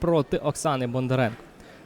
проти Оксани Бондаренко.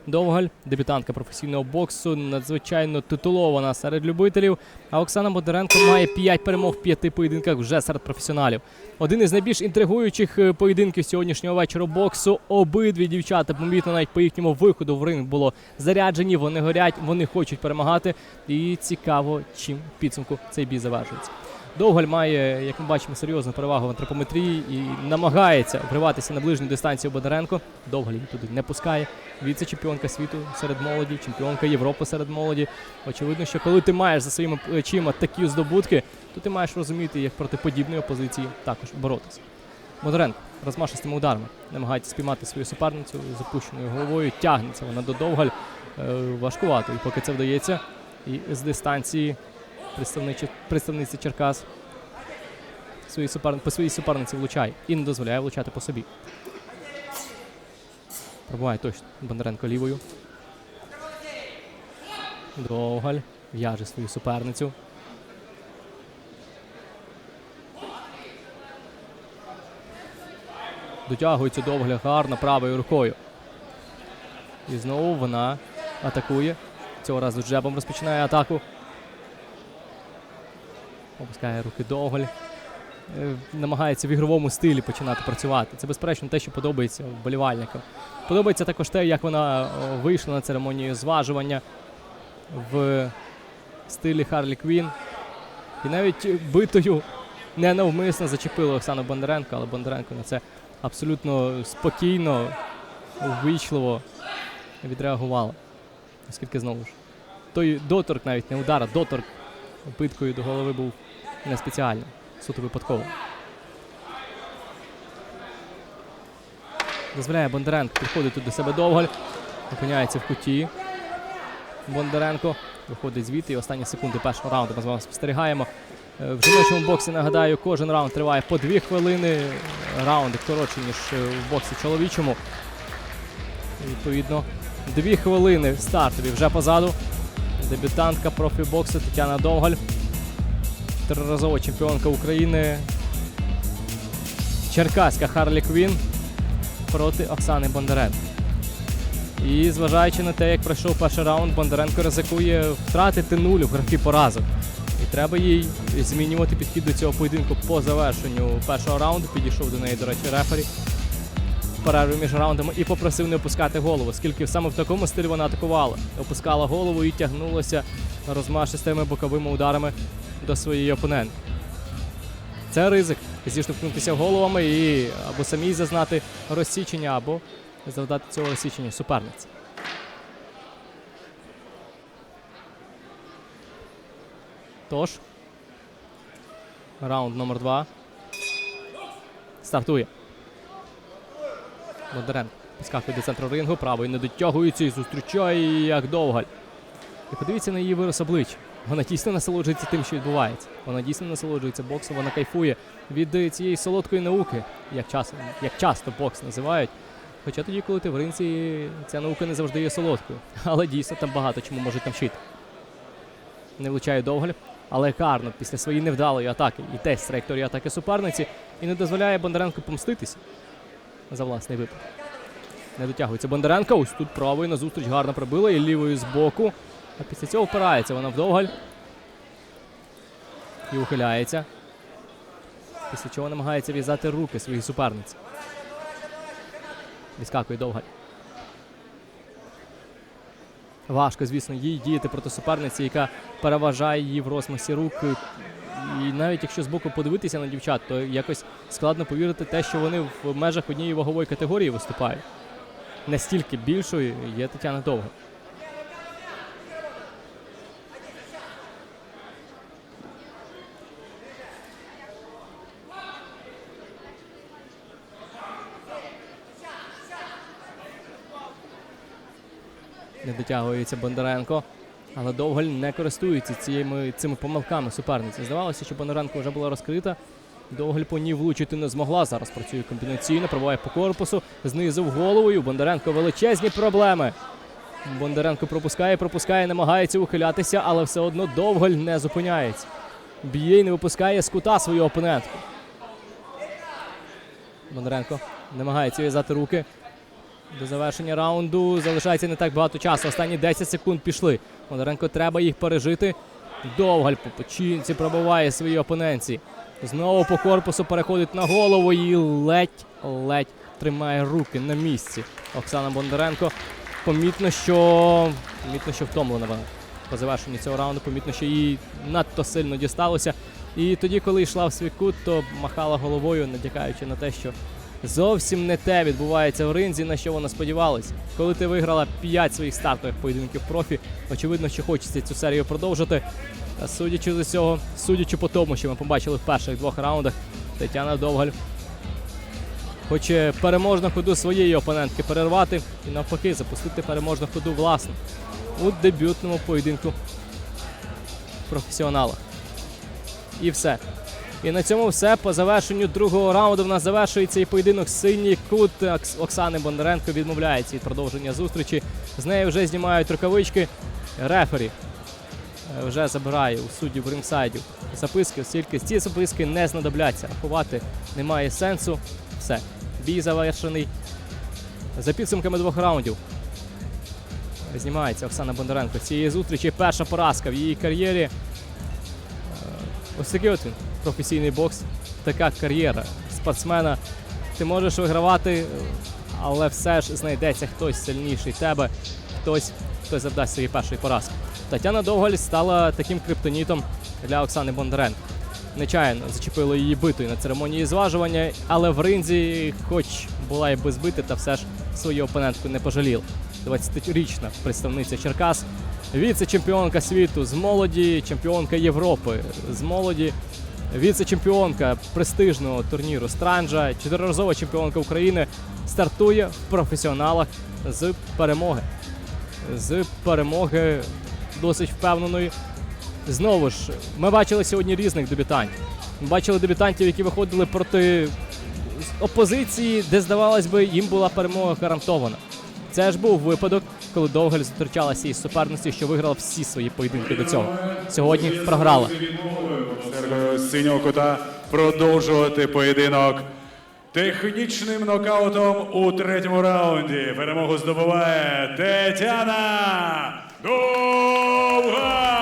Довгаль, дебютантка професійного боксу, надзвичайно титулована серед любителів. А Оксана Бондаренко має 5 перемог в 5 поєдинках вже серед професіоналів. Один із найбільш інтригуючих е, поєдинків сьогоднішнього вечора боксу. Обидві дівчата, помітно навіть по їхньому виходу в ринг було заряджені. Вони горять, вони хочуть перемагати. І цікаво, чим підсумку цей бій завершується. Довгаль має, як ми бачимо, серйозну перевагу в антропометрії і намагається вриватися на ближню дистанцію Бондаренко. Довгаль її туди не пускає. Віце-чемпіонка світу серед молоді, чемпіонка Європи серед молоді. Очевидно, що коли ти маєш за своїми плечима такі здобутки, то ти маєш розуміти, як проти подібної опозиції також боротися. Бондаренко розмашистими ударами намагається спіймати свою суперницю з опущеною головою. Тягнеться вона до Довгаль. Е, важкувато. І поки це вдається, і з дистанції представниці Черкас свої суперни, по своїй суперниці влучає і не дозволяє влучати по собі. Пробуває точно Бондаренко лівою. Довгаль в'яже свою суперницю. Дотягується довгля гарно правою рукою. І знову вона атакує. Цього разу джебом розпочинає атаку. Опускає руки довголь. Е, Намагається в ігровому стилі починати працювати. Це безперечно те, що подобається вболівальникам. Подобається також те, як вона вийшла на церемонію зважування в стилі Харлі Квін. І навіть битою ненавмисно зачепила Оксану Бондаренко, але Бондаренко на це абсолютно спокійно, ввічливо відреагувала. Оскільки знову ж той доторк навіть не удар, а доторк биткою до голови був не спеціальним, суто випадково. Дозволяє Бондаренко підходити до себе довголь. Опиняється в куті. Бондаренко виходить звідти і останні секунди першого раунду ми з вами спостерігаємо. Е, В жіночому боксі нагадаю, кожен раунд триває по дві хвилини. Раунди коротші, ніж е, в боксі чоловічому. Відповідно, дві хвилини стартові вже позаду. Дебютантка профібоксу Тетяна Довгаль. Триразова чемпіонка України. Черкаська Харлі Квін проти Оксани Бондаренко. І зважаючи на те, як пройшов перший раунд, Бондаренко ризикує втратити нуль в графі поразок. І треба їй змінювати підхід до цього поєдинку по завершенню першого раунду. Підійшов до неї, до речі, рефері в перерві між раундами і попросив не опускати голову, оскільки саме в такому стилі вона атакувала. Опускала голову і тягнулася розмашистими боковими ударами до своєї опонентки. Це ризик зіштовхнутися головами і або самій зазнати розсічення, або завдати цього розсічення суперниці. Тож, раунд номер два. Стартує. Бондаренко підскакує до центру рингу, правою не дотягується і зустрічає як довгаль. І подивіться на її вираз обличчя. Вона дійсно насолоджується тим, що відбувається. Вона дійсно насолоджується боксом, вона кайфує від цієї солодкої науки, як часто, як часто бокс називають. Хоча тоді, коли ти в ринці, ця наука не завжди є солодкою. Але дійсно там багато чому можуть навчити. Не влучає довголь, але гарно після своєї невдалої атаки і тесть траєкторії атаки суперниці і не дозволяє Бондаренко помститися за власний випад. Не дотягується Бондаренко. Ось тут правою назустріч гарно пробила і лівою з боку. А після цього впирається вона вдовгаль. І ухиляється. Після чого намагається в'язати руки своїй суперниці. Відскакує довгаль. Важко, звісно, їй діяти проти суперниці, яка переважає її в розмасі рук. І навіть якщо збоку подивитися на дівчат, то якось складно повірити те, що вони в межах однієї вагової категорії виступають. Настільки більшою є Тетяна Довга. Не дотягується Бондаренко. Але Довголь не користується цими, цими помилками суперниці. Здавалося, що Бондаренко вже була розкрита. Довголь по ній влучити не змогла. Зараз працює комбінаційно, пробиває по корпусу, знизу в голову. Бондаренко величезні проблеми. Бондаренко пропускає, пропускає, намагається ухилятися, але все одно Довголь не зупиняється. Б'є і не випускає з кута свою опонентку. Бондаренко намагається в'язати руки. До завершення раунду залишається не так багато часу. Останні 10 секунд пішли. Бондаренко треба їх пережити. Довгаль по починці пробиває свої опоненці. Знову по корпусу переходить на голову і ледь-ледь тримає руки на місці. Оксана Бондаренко. Помітно, що помітно, що втомлена вона. По завершенню цього раунду помітно, що їй надто сильно дісталося. І тоді, коли йшла в свій кут, то махала головою, натякаючи на те, що зовсім не те відбувається в ринзі, на що вона сподівалась. Коли ти виграла 5 своїх стартових поєдинків профі, очевидно, що хочеться цю серію продовжити. Та судячи з усього, судячи по тому, що ми побачили в перших двох раундах, Тетяна Довгаль хоче переможну ходу своєї опонентки перервати і навпаки запустити переможну ходу власну у дебютному поєдинку професіонала. І все. І на цьому все. По завершенню другого раунду в нас завершується і поєдинок синій кут Оксани Бондаренко відмовляється від продовження зустрічі. З неї вже знімають рукавички. Рефері е, вже забирає у суддів рингсайдів записки, оскільки ці записки не знадобляться. Рахувати немає сенсу. Все. Бій завершений. За підсумками двох раундів. Знімається Оксана Бондаренко. Цієї зустрічі перша поразка в її кар'єрі. Е, Ось такий от він, професійний бокс, така кар'єра спортсмена. Ти можеш вигравати, але все ж знайдеться хтось сильніший тебе, хтось, хто завдасть своїй першої поразки. Тетяна Довголь стала таким криптонітом для Оксани Бондаренко. Нечаянно зачепило її битою на церемонії зважування, але в ринзі, хоч була і без бити, та все ж свою опонентку не пожаліла. 20-річна представниця Черкас, віце-чемпіонка світу з молоді, чемпіонка Європи з молоді, віце-чемпіонка престижного турніру Странджа, чотириразова чемпіонка України стартує в професіоналах з перемоги. З перемоги досить впевненої. Знову ж, ми бачили сьогодні різних дебютантів. Ми бачили дебютантів, які виходили проти опозиції, де, здавалось би, їм була перемога гарантована. Це ж був випадок, коли Довгаль зустрічалася із суперницею, що виграла всі свої поєдинки до цього. Сьогодні програла. З синього кута продовжувати поєдинок. Технічним нокаутом у третьому раунді перемогу здобуває Тетяна Довголь!